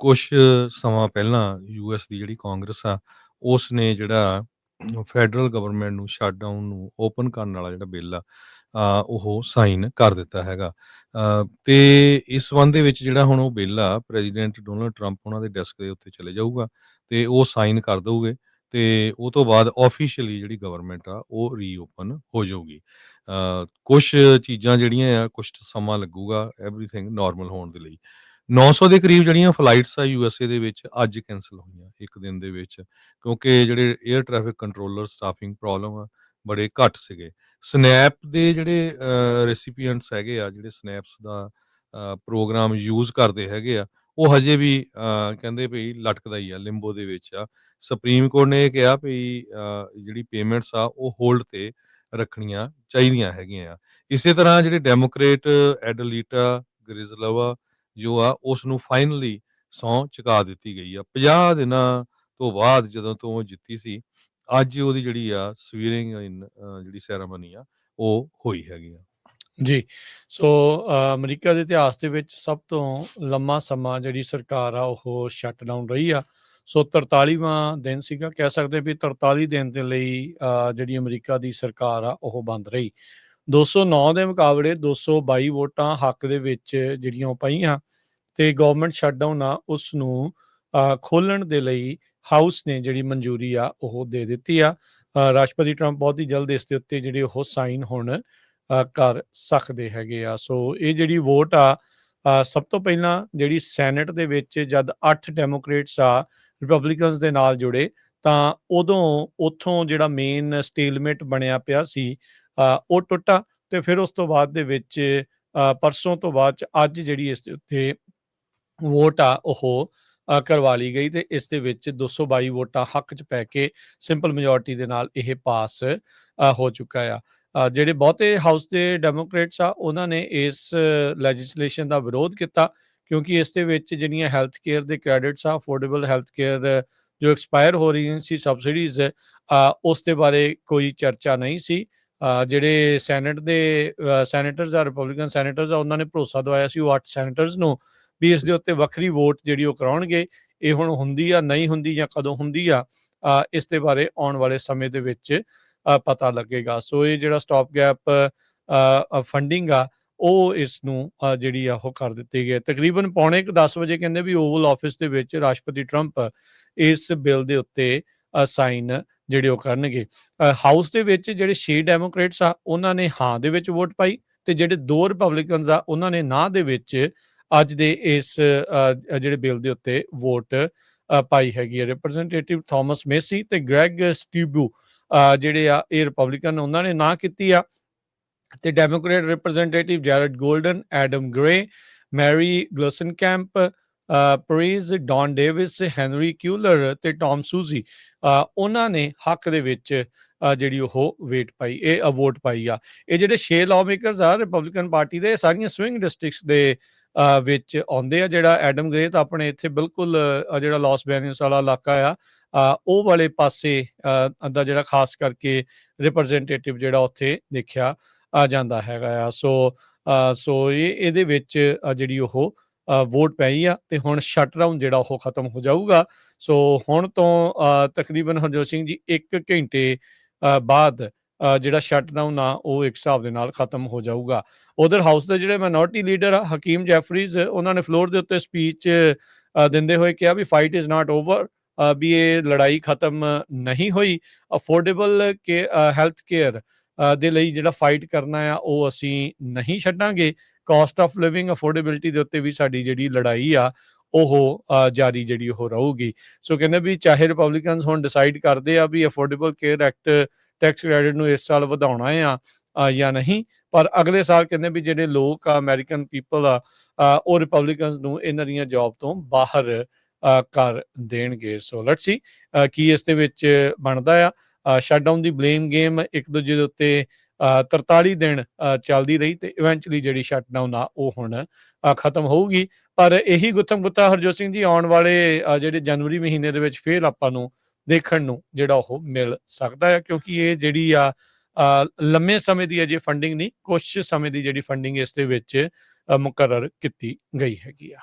ਕੁਛ ਸਮਾਂ ਪਹਿਲਾਂ ਯੂਐਸ ਦੀ ਜਿਹੜੀ ਕਾਂਗਰਸ ਆ ਉਸ ਨੇ ਜਿਹੜਾ ਫੈਡਰਲ ਗਵਰਨਮੈਂਟ ਨੂੰ ਸ਼ਟਡਾਊਨ ਨੂੰ ਓਪਨ ਕਰਨ ਵਾਲਾ ਜਿਹੜਾ ਬਿੱਲ ਆ ਅ, ਉਹ ਸਾਈਨ ਕਰ ਦਿੱਤਾ ਹੈਗਾ। ਅ, ਤੇ ਇਸ ਸੰਬੰਧ ਦੇ ਵਿੱਚ ਜਿਹੜਾ ਹੁਣ ਉਹ ਬਿੱਲ ਆ ਪ੍ਰੈਜ਼ੀਡੈਂਟ ਡੋਨਲਡ ਟਰੰਪ ਉਹਨਾਂ ਦੇ ਡੈਸਕ ਦੇ ਉੱਤੇ ਚਲੇ ਜਾਊਗਾ ਤੇ ਉਹ ਸਾਈਨ ਕਰ ਦਊਗੇ ਤੇ ਉਹ ਤੋਂ ਬਾਅਦ ਆਫੀਸ਼ੀਅਲੀ ਜਿਹੜੀ ਗਵਰਨਮੈਂਟ ਆ ਉਹ ਰੀਓਪਨ ਹੋ ਜਾਊਗੀ। ਅ, ਕੁਛ ਚੀਜ਼ਾਂ ਜਿਹੜੀਆਂ ਆ ਕੁਛ ਸਮਾਂ ਲੱਗੂਗਾ ਐਵਰੀਥਿੰਗ ਨਾਰਮਲ ਹੋਣ ਦੇ ਲਈ। 900 ਦੇ ਕਰੀਬ ਜਿਹੜੀਆਂ ਫਲਾਈਟਸ ਆ ਯੂਐਸਏ ਦੇ ਵਿੱਚ ਅੱਜ ਕੈਨਸਲ ਹੋਈਆਂ ਇੱਕ ਦਿਨ ਦੇ ਵਿੱਚ, ਕਿਉਂਕਿ ਜਿਹੜੇ air traffic controller staffing problem ਆ, ਬੜੇ ਘੱਟ ਸੀਗੇ। ਸਨੈਪ ਦੇ ਜਿਹੜੇ ਰੈਸੀਪੀਐਂਟਸ ਹੈਗੇ ਆ, ਜਿਹੜੇ ਸਨੈਪਸ ਦਾ ਪ੍ਰੋਗਰਾਮ ਯੂਜ਼ ਕਰਦੇ ਹੈਗੇ ਆ, ਉਹ ਹਜੇ ਵੀ ਕਹਿੰਦੇ ਭਈ ਲਟਕਦਾ ਹੀ ਆ ਲਿੰਬੋ ਦੇ ਵਿੱਚ ਆ। ਸੁਪਰੀਮ ਕੋਰਟ ਨੇ ਇਹ ਕਿਹਾ ਭਈ ਜਿਹੜੀ ਪੇਮੈਂਟਸ ਆ, ਉਹ ਹੋਲਡ ਤੇ ਰੱਖਣੀਆਂ ਚਾਹੀਦੀਆਂ ਹੈਗੀਆਂ ਆ। ਇਸੇ ਤਰ੍ਹਾਂ ਜਿਹੜੇ ਡੈਮੋਕ੍ਰੇਟ ਐਡਲੀਟਾ ਗ੍ਰਿਜ਼ਲਵਾ ਜੋ ਆ ਉਸ ਨੂੰ ਫਾਈਨਲੀ ਸਹੁੰ ਚੁਕਾ ਦਿੱਤੀ ਗਈ ਆ। 50 ਦਿਨਾਂ ਤੋਂ ਬਾਅਦ ਜਦੋਂ ਤੋਂ ਉਹ ਜਿੱਤੀ ਸੀ ਅੱਜ ਉਹਦੀ ਜਿਹੜੀ ਆ ਸਵੀਰਿੰਗ ਜਿਹੜੀ ਸੈਰਾਮਨੀ ਆ ਉਹ ਹੋਈ ਹੈਗੀ ਆ। ਜੀ ਸੋ ਅਮਰੀਕਾ ਦੇ ਇਤਿਹਾਸ ਦੇ ਵਿੱਚ ਸਭ ਤੋਂ ਲੰਮਾ ਸਮਾਂ ਜਿਹੜੀ ਸਰਕਾਰ ਆ ਉਹ ਸ਼ਟਡਾਊਨ ਰਹੀ ਆ। ਸੋ 43ਵਾਂ ਦਿਨ ਸੀਗਾ ਕਹਿ ਸਕਦੇ ਵੀ 43 ਦਿਨ ਦੇ ਲਈ ਅ, ਜਿਹੜੀ ਅਮਰੀਕਾ ਦੀ ਸਰਕਾਰ ਆ ਉਹ ਬੰਦ ਰਹੀ। 209 ਦੇ ਮੁਕਾਬਲੇ 222 ਵੋਟਾਂ ਹੱਕ ਦੇ ਵਿੱਚ ਜਿਹੜੀਆਂ ਉਹ ਪਈਆਂ ਤੇ ਗਵਰਨਮੈਂਟ ਸ਼ਟਡਾਊਨ ਆ ਉਸ ਨੂੰ ਖੋਲਣ ਦੇ ਲਈ ਹਾਊਸ ਨੇ ਜਿਹੜੀ ਮਨਜ਼ੂਰੀ ਆ, ਉਹ ਦੇ ਦਿੱਤੀ ਆ। ਰਾਸ਼ਟਰਪਤੀ ਟਰੰਪ ਬਹੁਤ ਹੀ ਜਲਦ ਇਸ ਦੇ ਉੱਤੇ ਜਿਹੜੇ ਉਹ ਸਾਈਨ ਹੁਣ ਕਰ ਸਕਦੇ ਹੈਗੇ ਆ। ਸੋ ਇਹ ਜਿਹੜੀ ਵੋਟ ਆ ਸਭ ਤੋਂ ਪਹਿਲਾਂ ਜਿਹੜੀ ਸੈਨੇਟ ਦੇ ਵਿੱਚ ਜਦ 8 ਡੈਮੋਕ੍ਰੇਟਸ ਆ ਰਿਪਬਲਿਕਨਸ ਦੇ ਨਾਲ ਜੁੜੇ ਤਾਂ ਉਦੋਂ ਉੱਥੋਂ ਜਿਹੜਾ ਮੇਨ ਸਟੇਲਮੇਟ ਬਣਿਆ ਪਿਆ ਸੀ ਉਹ ਟੁੱਟਾ ਤੇ ਫਿਰ ਉਸ ਤੋਂ ਬਾਅਦ ਦੇ ਵਿੱਚ ਪਰਸੋਂ ਤੋਂ ਬਾਅਦ ਚ ਅੱਜ ਜਿਹੜੀ ਇਸ ਦੇ ਉੱਤੇ ਵੋਟ ਆ, ਉਹ ਕਰਵਾ ਲਈ ਗਈ ਤੇ ਇਸ ਦੇ ਵਿੱਚ 222 ਵੋਟਾਂ ਹੱਕ ਚ ਪੈ ਕੇ ਸਿੰਪਲ ਮੈਜੋਰਟੀ ਦੇ ਨਾਲ ਇਹ ਪਾਸ ਹੋ ਚੁੱਕਾ ਆ। ਜਿਹੜੇ ਬਹੁਤੇ ਹਾਊਸ ਦੇ ਡੈਮੋਕ੍ਰੇਟਸ ਆ, ਉਹਨਾਂ ਨੇ ਇਸ ਲੈਜਿਸਲੇਸ਼ਨ ਦਾ ਵਿਰੋਧ ਕੀਤਾ ਕਿਉਂਕਿ ਇਸ ਦੇ ਵਿੱਚ ਜਿਹੜੀਆਂ ਹੈਲਥ ਕੇਅਰ ਦੇ ਕ੍ਰੈਡਿਟਸ ਆ ਅਫੋਰਡੇਬਲ ਹੈਲਥ ਕੇਅਰ ਜੋ ਐਕਸਪਾਇਰ ਹੋ ਰਹੀ ਸੀ ਸਬਸਿਡੀਜ਼ ਉਸ ਦੇ ਬਾਰੇ ਕੋਈ ਚਰਚਾ ਨਹੀਂ ਸੀ। ਜਿਹੜੇ ਸੈਨੇਟ ਦੇ ਸੈਨੇਟਰਸ ਆ, ਰਿਪਬਲਿਕਨ ਸੈਨੇਟਰਸ ਆ, ਉਹਨਾਂ ਨੇ ਭਰੋਸਾ ਦਵਾਇਆ ਸੀ ਉਹ 8 ਸੈਨੇਟਰਸ ਨੂੰ ਵੀ ਇਸ ਦੇ ਉੱਤੇ ਵੱਖਰੀ ਵੋਟ ਜਿਹੜੀ ਉਹ ਕਰਾਉਣਗੇ, ਇਹ ਹੁਣ ਹੁੰਦੀ ਆ, ਨਹੀਂ ਹੁੰਦੀ ਜਾਂ ਕਦੋਂ ਹੁੰਦੀ ਆ ਇਸ ਦੇ ਬਾਰੇ ਆਉਣ ਵਾਲੇ ਸਮੇਂ ਦੇ ਵਿੱਚ ਪਤਾ ਲੱਗੇਗਾ। ਸੋ ਇਹ ਜਿਹੜਾ ਸਟਾਪ ਗੈਪ ਫੰਡਿੰਗ ਆ, ਉਹ ਇਸ ਨੂੰ ਜਿਹੜੀ ਆ ਉਹ ਕਰ ਦਿੱਤੀ ਗਈ ਤਕਰੀਬਨ ਪੌਣੇ 10 ਵਜੇ ਕਹਿੰਦੇ ਵੀ ਓਵਲ ਆਫਿਸ ਦੇ ਵਿੱਚ ਰਾਸ਼ਟਰਪਤੀ ਟਰੰਪ ਇਸ ਬਿੱਲ ਦੇ ਉੱਤੇ ਸਾਈਨ ਜਿਹੜੇ ਉਹ ਕਰਨਗੇ। ਹਾਊਸ ਦੇ ਵਿੱਚ ਜਿਹੜੇ 6 ਡੈਮੋਕ੍ਰੇਟਸ ਆ, ਉਹਨਾਂ ਨੇ ਹਾਂ ਦੇ ਵਿੱਚ ਵੋਟ ਪਾਈ ਤੇ ਜਿਹੜੇ ਦੋ ਰਿਪਬਲਿਕਨਸ ਆ, ਉਹਨਾਂ ਨੇ ਨਾ ਦੇ ਵਿੱਚ ਅੱਜ ਦੇ ਇਸ ਜਿਹੜੇ ਬਿੱਲ ਦੇ ਉੱਤੇ ਵੋਟ ਪਾਈ ਹੈਗੀ ਹੈ ਰਿਪਰੈਜ਼ੈਂਟੇਟਿਵ ਥਾਮਸ ਮੇਸੀ ਤੇ ਗ੍ਰੈਗ ਸਟੀਬੂ ਜਿਹੜੇ ਆ, ਇਹ ਰਿਪਬਲਿਕਨ ਉਹਨਾਂ ਨੇ ਨਾ ਕੀਤੀ ਆ। ਤੇ Democrat representative Jared Golden Adam Gray Marie Gluesenkamp Perez Don Davis, Henry Cuellar ਤੇ ਟਾਮ ਸੂਜ਼ੀ ਉਹਨਾਂ ਨੇ ਹੱਕ ਦੇ ਵਿੱਚ ਜਿਹੜੀ ਉਹ ਵੇਟ ਪਾਈ, ਇਹ ਵੋਟ ਪਾਈ ਆ। ਇਹ ਜਿਹੜੇ 6 ਲਾਅਮੇਕਰਸ ਆ ਰਿਪਬਲਿਕਨ ਪਾਰਟੀ ਦੇ, ਇਹ ਸਾਰੀਆਂ ਸਵਿੰਗ ਡਿਸਟ੍ਰਿਕਟਸ ਦੇ ਵਿੱਚ ਆਉਂਦੇ ਆ, ਜਿਹੜਾ ਐਡਮ ਗ੍ਰੇ ਤਾਂ ਆਪਣੇ ਇੱਥੇ ਬਿਲਕੁਲ ਜਿਹੜਾ ਲਾਸ ਵੈਨਿਊਸ ਵਾਲਾ ਇਲਾਕਾ ਆ ਉਹ ਵਾਲੇ ਪਾਸੇ ਦਾ ਜਿਹੜਾ ਖਾਸ ਕਰਕੇ ਰਿਪਰੈਜ਼ੈਂਟੇਟਿਵ ਜਿਹੜਾ ਉੱਥੇ ਦੇਖਿਆ ਆ ਜਾਂਦਾ ਹੈਗਾ ਆ। ਸੋ ਸੋ ਇਹ, ਇਹਦੇ ਵਿੱਚ ਜਿਹੜੀ ਉਹ ਵੋਟ ਪਈ ਆ ਤੇ ਹੁਣ ਸ਼ਟ ਡਾਊਨ ਜਿਹੜਾ ਉਹ ਖਤਮ ਹੋ ਜਾਊਗਾ। ਸੋ ਹੁਣ ਤੋਂ ਤਕਰੀਬਨ ਹਰਜੋਤ ਸਿੰਘ ਜੀ 1 ਘੰਟੇ ਬਾਅਦ ਜਿਹੜਾ ਸ਼ਟਡਾਊਨ ਆ, ਉਹ ਇੱਕ ਹਿਸਾਬ ਦੇ ਨਾਲ ਖਤਮ ਹੋ ਜਾਊਗਾ। ਉਧਰ ਹਾਊਸ ਦੇ ਜਿਹੜੇ ਮਾਈਨੋਰਟੀ ਲੀਡਰ ਆ, ਹਕੀਮ ਜੈਫਰੀਜ਼, ਉਹਨਾਂ ਨੇ ਫਲੋਰ ਦੇ ਉੱਤੇ ਸਪੀਚ ਦਿੰਦੇ ਹੋਏ ਕਿਹਾ ਵੀ ਫਾਈਟ ਇਜ਼ ਨਾਟ ਓਵਰ ਵੀ ਇਹ ਲੜਾਈ ਖਤਮ ਨਹੀਂ ਹੋਈ। ਅਫੋਰਡੇਬਲ ਕੇ ਹੈਲਥ ਕੇਅਰ ਦੇ ਲਈ ਜਿਹੜਾ ਫਾਈਟ ਕਰਨਾ ਆ, ਉਹ ਅਸੀਂ ਨਹੀਂ ਛੱਡਾਂਗੇ। ਕਾਸਟ ਆਫ ਲਿਵਿੰਗ ਅਫੋਰਡੇਬਿਲਟੀ ਦੇ ਉੱਤੇ ਵੀ ਸਾਡੀ ਜਿਹੜੀ ਲੜਾਈ ਆ, ਉਹ ਜਾਰੀ ਜਿਹੜੀ ਉਹ ਰਹੂਗੀ। ਸੋ ਕਹਿੰਦੇ ਵੀ ਚਾਹੇ ਰਿਪਬਲਿਕਨਸ ਹੁਣ ਡਿਸਾਈਡ ਕਰਦੇ ਆ ਵੀ affordable care act tax credit ਨੂੰ ਇਸ ਸਾਲ ਵਧਾਉਣਾ ਆ ਜਾਂ ਨਹੀਂ, ਪਰ ਅਗਲੇ ਸਾਲ ਕਹਿੰਦੇ ਵੀ ਜਿਹੜੇ ਲੋਕ ਆ ਅਮਰੀਕਨ ਪੀਪਲ ਆ ਉਹ ਰਿਪਬਲਿਕਨਸ ਨੂੰ ਇਹਨਾਂ ਦੀਆਂ ਜੌਬ ਤੋਂ ਬਾਹਰ ਕਰ ਦੇਣਗੇ। ਸੋ ਲੈਟਸ ਸੀ ਕੀ ਇਸ ਦੇ ਵਿੱਚ ਬਣਦਾ ਆ। ਸ਼ਟਡਾਊਨ ਦੀ ਬਲੇਮ ਗੇਮ ਇੱਕ ਦੂਜੇ ਦੇ ਉੱਤੇ 43 ਦਿਨ ਚੱਲਦੀ ਰਹੀ ਤੇ ਇਵੈਂਚੁਅਲੀ ਜਿਹੜੀ ਸ਼ਟਡਾਊਨ ਆ ਉਹ ਹੁਣ ਖਤਮ ਹੋਊਗੀ। ਪਰ ਇਹੀ ਗੁੱਥਮ ਗੁੱਤਾ ਹਰਜੋਤ ਸਿੰਘ ਜੀ ਆਉਣ ਵਾਲੇ ਜਿਹੜੇ ਜਨਵਰੀ ਮਹੀਨੇ ਦੇ ਵਿੱਚ ਫੇਰ ਆਪਾਂ ਨੂੰ ਦੇਖਣ ਨੂੰ ਜਿਹੜਾ ਉਹ ਮਿਲ ਸਕਦਾ ਹੈ ਕਿਉਂਕਿ ਇਹ ਜਿਹੜੀ ਆ ਲੰਮੇ ਸਮੇਂ ਦੀ ਅਜੇ ਫੰਡਿੰਗ ਨਹੀਂ ਕੁਝ ਸਮੇਂ ਦੀ ਜਿਹੜੀ ਫੰਡਿੰਗ ਇਸ ਦੇ ਵਿੱਚ ਅ, ਮੁਕਰਰ ਕੀਤੀ ਗਈ ਹੈਗੀ ਆ।